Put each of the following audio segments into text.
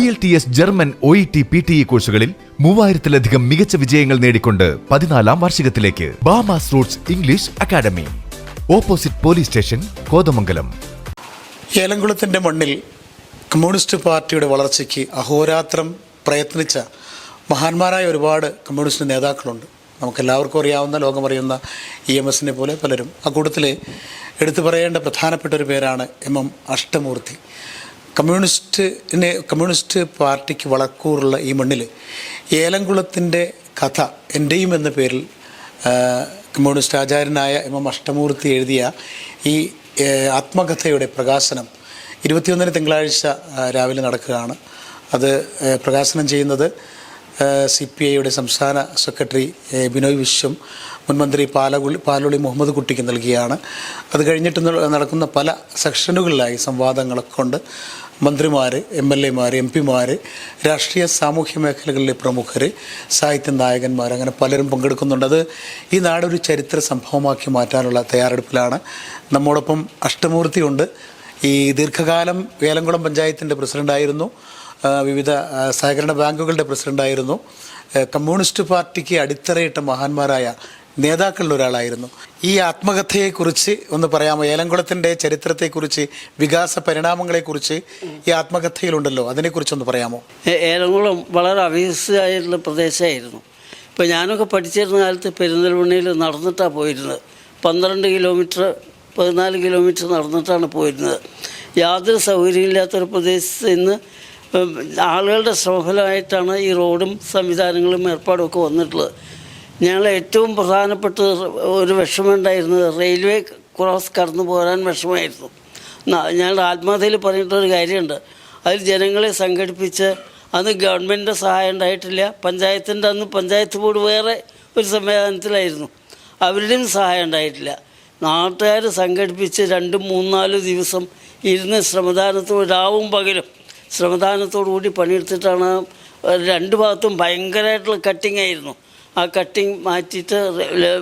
IELTS German O E T P T E കോഴ്സുകളിൽ മൂവായിരത്തിലധികം മികച്ച വിജയങ്ങൾ നേടിക്കൊണ്ട് പതിനാലാം വാർഷികത്തിലേക്ക് Bamas roots English academy opposite police station Kothamangalam ഏലംകുളത്തിന്റെ മണ്ണിൽ കമ്മ്യൂണിസ്റ്റ് പാർട്ടിയുടെ വളർച്ചയ്ക്ക് അഹോരാത്രം പ്രയത്നിച്ച മഹാന്മാരായ ഒരുപാട് കമ്മ്യൂണിസ്റ്റ് നേതാക്കളുണ്ട്. നമുക്കെല്ലാവർക്കും അറിയാവുന്ന ലോകമറിയുന്ന ഇ എം എസിനെ പോലെ പലരും. ആ കൂട്ടത്തിൽ എടുത്തു പറയേണ്ട പ്രധാനപ്പെട്ട ഒരു പേരാണ് എം എം അഷ്ടമൂർത്തി. കമ്മ്യൂണിസ്റ്റിനെ കമ്മ്യൂണിസ്റ്റ് പാർട്ടിക്ക് വളക്കൂറുള്ള ഈ മണ്ണിൽ ഏലംകുളത്തിന്റെ കഥ എന്റെയും എന്ന പേരിൽ കമ്മ്യൂണിസ്റ്റ് ആചാര്യനായ എം എം അഷ്ടമൂർത്തി എഴുതിയ ഈ ആത്മകഥയുടെ പ്രകാശനം ഇരുപത്തിയൊന്നിന് തിങ്കളാഴ്ച രാവിലെ നടക്കുകയാണ്. അത് പ്രകാശനം ചെയ്യുന്നത് സി പി ഐയുടെ സംസ്ഥാന സെക്രട്ടറി ബിനോയ് വിശ്വം മുൻമന്ത്രി പാലകുളി പാലുളി മുഹമ്മദ് കുട്ടിക്ക് നൽകിയാണ്. അത് കഴിഞ്ഞിട്ട് നടക്കുന്ന പല സെക്ഷനുകളിലായി സംവാദങ്ങളൊക്കെ കൊണ്ട് മന്ത്രിമാർ എം എൽ എമാർ എം പിമാർ രാഷ്ട്രീയ സാമൂഹ്യ മേഖലകളിലെ പ്രമുഖർ സാഹിത്യ നായകന്മാർ അങ്ങനെ പലരും പങ്കെടുക്കുന്നുണ്ട്. അത് ഈ നാടൊരു ചരിത്ര സംഭവമാക്കി മാറ്റാനുള്ള തയ്യാറെടുപ്പിലാണ്. നമ്മോടൊപ്പം അഷ്ടമൂർത്തിയുണ്ട്. ഈ ദീർഘകാലം വേലംകുളം പഞ്ചായത്തിന്റെ പ്രസിഡന്റായിരുന്നു വിവിധ സഹകരണ ബാങ്കുകളുടെ പ്രസിഡന്റായിരുന്നു കമ്മ്യൂണിസ്റ്റ് പാർട്ടിക്ക് അടിത്തറയിട്ട മഹാന്മാരായ നേതാക്കളിൽ ഒരാളായിരുന്നു ഈ ആത്മകഥയെക്കുറിച്ച് ഒന്ന് പറയാമോ? ഏലംകുളത്തിന്റെ ചരിത്രത്തെക്കുറിച്ച് വികാസ പരിണാമങ്ങളെക്കുറിച്ച് ഈ ആത്മകഥയിലുണ്ടല്ലോ. അതിനെക്കുറിച്ച് അതിനെക്കുറിച്ചൊന്ന് പറയാമോ? ഏലംകുളം വളരെ അവികസിതമായിട്ടുള്ള പ്രദേശമായിരുന്നു. ഇപ്പോൾ ഞാനൊക്കെ പഠിച്ചിരുന്ന കാലത്ത് പെരുന്തൽമണ്ണയിൽ നടന്നിട്ടാണ് പോയിരുന്നത്. പന്ത്രണ്ട് കിലോമീറ്റർ പതിനാല് കിലോമീറ്റർ നടന്നിട്ടാണ് പോയിരുന്നത്. യാതൊരു സൗകര്യമില്ലാത്തൊരു പ്രദേശത്ത് നിന്ന് ആളുകളുടെ ശ്രമഫലമായിട്ടാണ് ഈ റോഡും സംവിധാനങ്ങളും ഏർപ്പാടും ഒക്കെ വന്നിട്ടുള്ളത്. ഞങ്ങൾ ഏറ്റവും പ്രധാനപ്പെട്ട ഒരു വിഷമമുണ്ടായിരുന്നത് റെയിൽവേ ക്രോസ് കടന്നു പോരാൻ വിഷമമായിരുന്നു. ഞങ്ങളുടെ ആത്മഹത്യയിൽ പറഞ്ഞിട്ടൊരു കാര്യമുണ്ട്. അതിൽ ജനങ്ങളെ സംഘടിപ്പിച്ച് അന്ന് ഗവൺമെന്റിന്റെ സഹായം ഉണ്ടായിട്ടില്ല. പഞ്ചായത്തിന്റെ അന്ന് പഞ്ചായത്ത് ബോർഡ് വേറെ ഒരു സംവിധാനത്തിലായിരുന്നു. അവരുടെയും സഹായം ഉണ്ടായിട്ടില്ല. നാട്ടുകാർ സംഘടിപ്പിച്ച് രണ്ടും മൂന്നാൽ ദിവസം ഇരുന്ന് ശ്രമദാനത്തോട് രാവും പകലും ശ്രമദാനത്തോടു കൂടി പണിയെടുത്തിട്ടാണ് രണ്ട് ഭാഗത്തും ഭയങ്കരമായിട്ടുള്ള കട്ടിങ് ആയിരുന്നു. ആ കട്ടിങ് മാറ്റിയിട്ട്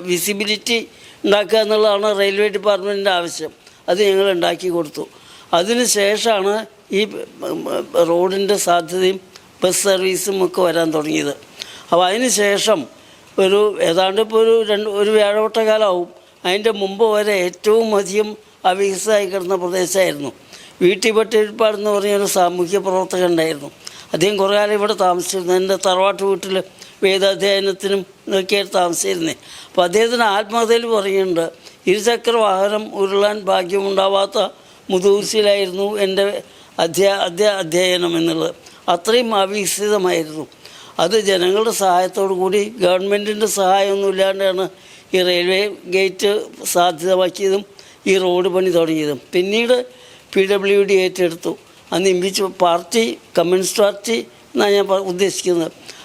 വിസിബിലിറ്റി ഉണ്ടാക്കുക എന്നുള്ളതാണ് റെയിൽവേ ഡിപ്പാർട്ട്മെന്റിന്റെ ആവശ്യം. അത് ഞങ്ങൾ ഉണ്ടാക്കി കൊടുത്തു. അതിന് ശേഷമാണ് ഈ റോഡിന്റെ സാധ്യതയും ബസ് സർവീസും ഒക്കെ വരാൻ തുടങ്ങിയത്. അപ്പോൾ അതിന് ശേഷം ഒരു ഏതാണ്ട് ഇപ്പോൾ ഒരു രണ്ട് ഒരു വ്യാഴവട്ട കാലമാവും അതിന്റെ മുമ്പ് വരെ ഏറ്റവും അധികം അവികസിതമായി കിടന്ന പ്രദേശമായിരുന്നു. വീട്ടി പട്ടിപ്പാട് എന്ന് പറഞ്ഞൊരു സാമൂഹ്യ പ്രവർത്തകൻ ഉണ്ടായിരുന്നു. അദ്ദേഹം കുറേ കാലം ഇവിടെ താമസിച്ചിരുന്നു. എന്റെ തറവാട്ട് വീട്ടിൽ വേദാധ്യയനത്തിനും നോക്കിയാണ് താമസിച്ചിരുന്നത് അപ്പോൾ അദ്ദേഹത്തിന് ആത്മകഥയിൽ പറയുന്നുണ്ട് ഇരുചക്ര വാഹനം ഉരുളാൻ ഭാഗ്യമുണ്ടാവാത്ത മുതൂർച്ചയിലായിരുന്നു എന്റെ അധ്യാ അധ്യാ അധ്യയനം എന്നുള്ളത്. അത്രയും അവികസിതമായിരുന്നു അത് ജനങ്ങളുടെ സഹായത്തോടു കൂടി ഗവൺമെന്റിന്റെ സഹായമൊന്നും ഇല്ലാണ്ടാണ് ഈ റെയിൽവേ ഗേറ്റ് സാധ്യതമാക്കിയതും ഈ റോഡ് പണി തുടങ്ങിയതും. പിന്നീട് പി ഡബ്ല്യു ഡി ഏറ്റെടുത്തു. അന്ന് ഇമ്പിച്ച് പാർട്ടി കമ്മ്യൂണിസ്റ്റ് പാർട്ടി എന്നാണ് ഞാൻ പ-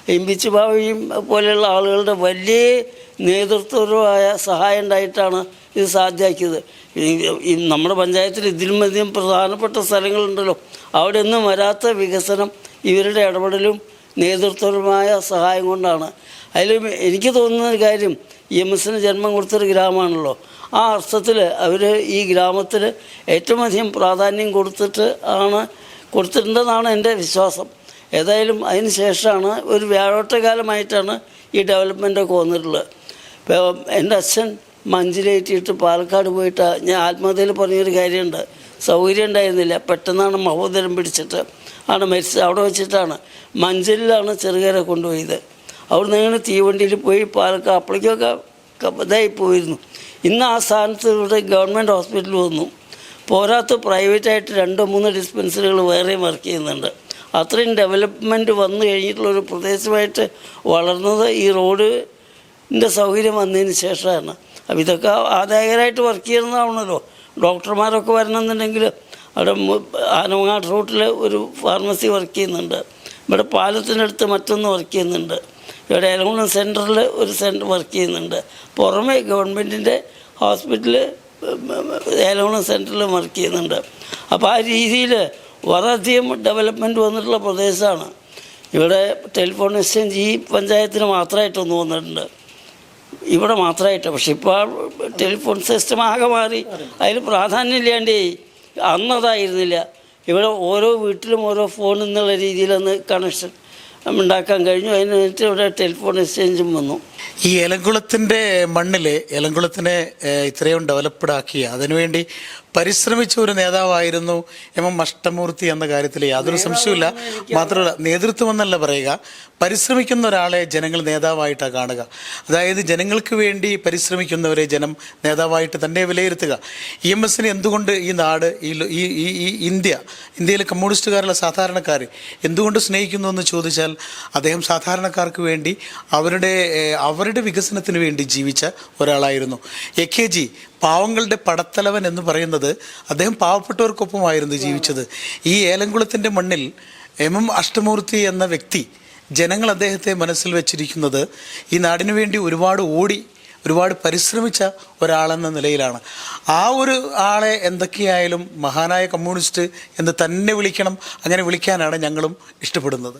ഇമ്പിച്ച് ബാബയും പോലെയുള്ള ആളുകളുടെ വലിയ നേതൃത്വപരമായ സഹായം ഉണ്ടായിട്ടാണ് ഇത് സാധ്യമാക്കിയത്. നമ്മുടെ പഞ്ചായത്തിൽ ഇതിലും അധികം പ്രധാനപ്പെട്ട സ്ഥലങ്ങളുണ്ടല്ലോ. അവിടെ ഒന്നും വരാത്ത വികസനം ഇവരുടെ ഇടപെടലും നേതൃത്വപരമായ സഹായം കൊണ്ടാണ്. അതിൽ എനിക്ക് തോന്നുന്ന ഒരു കാര്യം ഇ എം എസിന് ജന്മം കൊടുത്തൊരു ഗ്രാമമാണല്ലോ. ആ അർത്ഥത്തിൽ അവർ ഈ ഗ്രാമത്തിന് ഏറ്റവും അധികം പ്രാധാന്യം കൊടുത്തിട്ട് ആണ് കൊടുത്തിട്ടുണ്ടെന്നാണ് എന്റെ വിശ്വാസം. ഏതായാലും അതിന് ശേഷമാണ് ഒരു വ്യാഴോട്ടകാലമായിട്ടാണ് ഈ ഡെവലപ്മെന്റൊക്കെ വന്നിട്ടുള്ളത്. ഇപ്പോൾ എന്റെ അച്ഛൻ മഞ്ചിലേറ്റിയിട്ട് പാലക്കാട് പോയിട്ട് ഞാൻ ആത്മഹത്യയിൽ പറഞ്ഞൊരു കാര്യമുണ്ട്. സൗകര്യം ഉണ്ടായിരുന്നില്ല. പെട്ടെന്നാണ് മഹോദരം പിടിച്ചിട്ട് ആണ് മരിച്ചത്. അവിടെ വെച്ചിട്ടാണ് മഞ്ചലിലാണ് ചെറുകര കൊണ്ടുപോയത്. അവിടെ നിന്ന് ഇങ്ങനെ തീവണ്ടിയിൽ പോയി പാലക്കാട് അപ്പോഴേക്കൊക്കെ ഇതായി പോയിരുന്നു. ഇന്ന് ആ സ്ഥാനത്ത് ഇവിടെ ഗവൺമെന്റ് ഹോസ്പിറ്റൽ വന്നു. പോരാത്ത പ്രൈവറ്റായിട്ട് രണ്ടോ മൂന്നോ ഡിസ്പെൻസറികൾ വേറെയും വർക്ക് ചെയ്യുന്നുണ്ട്. അത്രയും ഡെവലപ്മെന്റ് വന്നു കഴിഞ്ഞിട്ടുള്ളൊരു പ്രദേശമായിട്ട് വളർന്നത് ഈ റോഡിന്റെ സൗകര്യം വന്നതിന് ശേഷമാണ്. അപ്പോൾ ഇതൊക്കെ ആദായകരമായിട്ട് വർക്ക് ചെയ്യുന്നതാണല്ലോ. ഡോക്ടർമാരൊക്കെ വരണമെന്നുണ്ടെങ്കിൽ അവിടെ ആനങ്ങാട് റൂട്ടിൽ ഒരു ഫാർമസി വർക്ക് ചെയ്യുന്നുണ്ട്. ഇവിടെ പാലത്തിനടുത്ത് മറ്റൊന്ന് വർക്ക് ചെയ്യുന്നുണ്ട്. ഇവിടെ ഏലകുളം സെന്ററിൽ ഒരു സെന്റർ വർക്ക് ചെയ്യുന്നുണ്ട്. പുറമെ ഗവൺമെന്റിന്റെ ഹോസ്പിറ്റൽ ഏലകുളം സെന്ററിൽ വർക്ക് ചെയ്യുന്നുണ്ട്. അപ്പോൾ ആ രീതിയിൽ വളരെയധികം ഡെവലപ്മെന്റ് വന്നിട്ടുള്ള പ്രദേശമാണ്. ഇവിടെ ടെലിഫോൺ എക്സ്ചേഞ്ച് ഈ പഞ്ചായത്തിന് മാത്രമായിട്ടൊന്ന് വന്നിട്ടുണ്ട്. ഇവിടെ മാത്രമായിട്ട് പക്ഷെ ഇപ്പോൾ ടെലിഫോൺ സിസ്റ്റം ആകെ മാറി. അതിൽ പ്രാധാന്യം ഇല്ലാണ്ടേ അന്നതായിരുന്നില്ല ഇവിടെ ഓരോ വീട്ടിലും ഓരോ ഫോൺ എന്നുള്ള രീതിയിലൊന്ന് കണക്ഷൻ ഉണ്ടാക്കാൻ കഴിഞ്ഞു. അതിന് വേണ്ടിയിട്ട് ഇവിടെ ടെലിഫോൺ എക്സ്ചേഞ്ചും വന്നു. ഈ എലങ്കുളത്തിന്റെ മണ്ണിൽ എലങ്കുളത്തിനെ ഇത്രയും ഡെവലപ്ഡ് ആക്കി അതിനുവേണ്ടി പരിശ്രമിച്ച ഒരു നേതാവായിരുന്നു എം എം അഷ്ടമൂർത്തി എന്ന കാര്യത്തിൽ യാതൊരു സംശയമില്ല മാത്രമല്ല നേതൃത്വം എന്നല്ല പറയുക പരിശ്രമിക്കുന്ന ഒരാളെ ജനങ്ങൾ നേതാവായിട്ടാണ് കാണുക. അതായത് ജനങ്ങൾക്ക് വേണ്ടി പരിശ്രമിക്കുന്നവരെ ജനം നേതാവായിട്ട് തന്നെ വിലയിരുത്തുക. ഇ എം എസിന് എന്തുകൊണ്ട് ഈ നാട് ഈ- ഈ ഇന്ത്യ ഇന്ത്യയിലെ കമ്മ്യൂണിസ്റ്റുകാരുള്ള സാധാരണക്കാർ എന്തുകൊണ്ട് സ്നേഹിക്കുന്നു എന്ന് ചോദിച്ചാൽ അദ്ദേഹം സാധാരണക്കാർക്ക് വേണ്ടി അവരുടെ അവരുടെ വികസനത്തിന് വേണ്ടി ജീവിച്ച ഒരാളായിരുന്നു. എ കെ ജി പാവങ്ങളുടെ പടത്തലവൻ എന്ന് പറയുന്നത് അദ്ദേഹം പാവപ്പെട്ടവർക്കൊപ്പമായിരുന്നു ജീവിച്ചത്. ഈ ഏലംകുളത്തിന്റെ മണ്ണിൽ എം എം അഷ്ടമൂർത്തി എന്ന വ്യക്തി ജനങ്ങൾ അദ്ദേഹത്തെ മനസ്സിൽ വെച്ചിരിക്കുന്നത് ഈ നാടിനു വേണ്ടി ഒരുപാട് ഓടി ഒരുപാട് പരിശ്രമിച്ച ഒരാളെന്ന നിലയിലാണ്. ആ ഒരു ആളെ എന്തൊക്കെയായാലും മഹാനായ കമ്മ്യൂണിസ്റ്റ് എന്ന് തന്നെ വിളിക്കണം. അങ്ങനെ വിളിക്കാനാണ് ഞങ്ങളും ഇഷ്ടപ്പെടുന്നത്.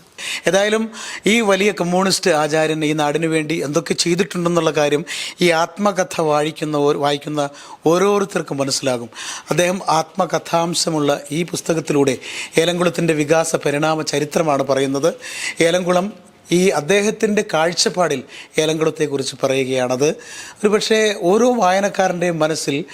ഏതായാലും ഈ വലിയ കമ്മ്യൂണിസ്റ്റ് ആചാര്യൻ ഈ നാടിനു വേണ്ടി എന്തൊക്കെ ചെയ്തിട്ടുണ്ടെന്നുള്ള കാര്യം ഈ ആത്മകഥ വായിക്കുന്ന വായിക്കുന്ന ഓരോരുത്തർക്കും മനസ്സിലാകും. അദ്ദേഹം ആത്മകഥാംശമുള്ള ഈ പുസ്തകത്തിലൂടെ ഏലംകുളത്തിന്റെ വികാസ പരിണാമ ചരിത്രമാണ് പറയുന്നത്. ഏലംകുളം ഈ അദ്ദേഹത്തിന്റെ കാഴ്ചപ്പാടിൽ ഏലംകുളത്തെക്കുറിച്ച് പറയുകയാണത്. ഒരു പക്ഷേ ഓരോ വായനക്കാരന്റെയും മനസ്സിൽ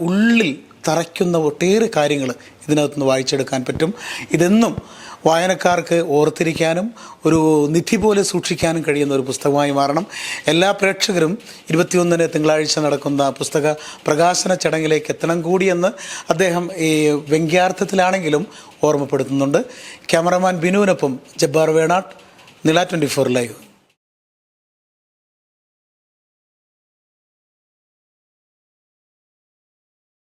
ഉള്ളിൽ തറയ്ക്കുന്ന ഒട്ടേറെ കാര്യങ്ങൾ ഇതിനകത്തുനിന്ന് വായിച്ചെടുക്കാൻ പറ്റും. ഇതെന്നും വായനക്കാർക്ക് ഓർത്തിരിക്കാനും ഒരു നിധി പോലെ സൂക്ഷിക്കാനും കഴിയുന്ന ഒരു പുസ്തകമായി മാറണം. എല്ലാ പ്രേക്ഷകരും ഇരുപത്തിയൊന്നിന് തിങ്കളാഴ്ച നടക്കുന്ന പുസ്തക പ്രകാശന ചടങ്ങിലേക്ക് എത്തണം കൂടിയെന്ന് അദ്ദേഹം ഈ വ്യംഗ്യാർത്ഥത്തിലാണെങ്കിലും ഓർമ്മപ്പെടുത്തുന്നുണ്ട്. ക്യാമറമാൻ ബിനുവിനൊപ്പം ജബ്ബാർ വേണാട്ട് നില ട്വന്റി ഫോർ ലൈവ്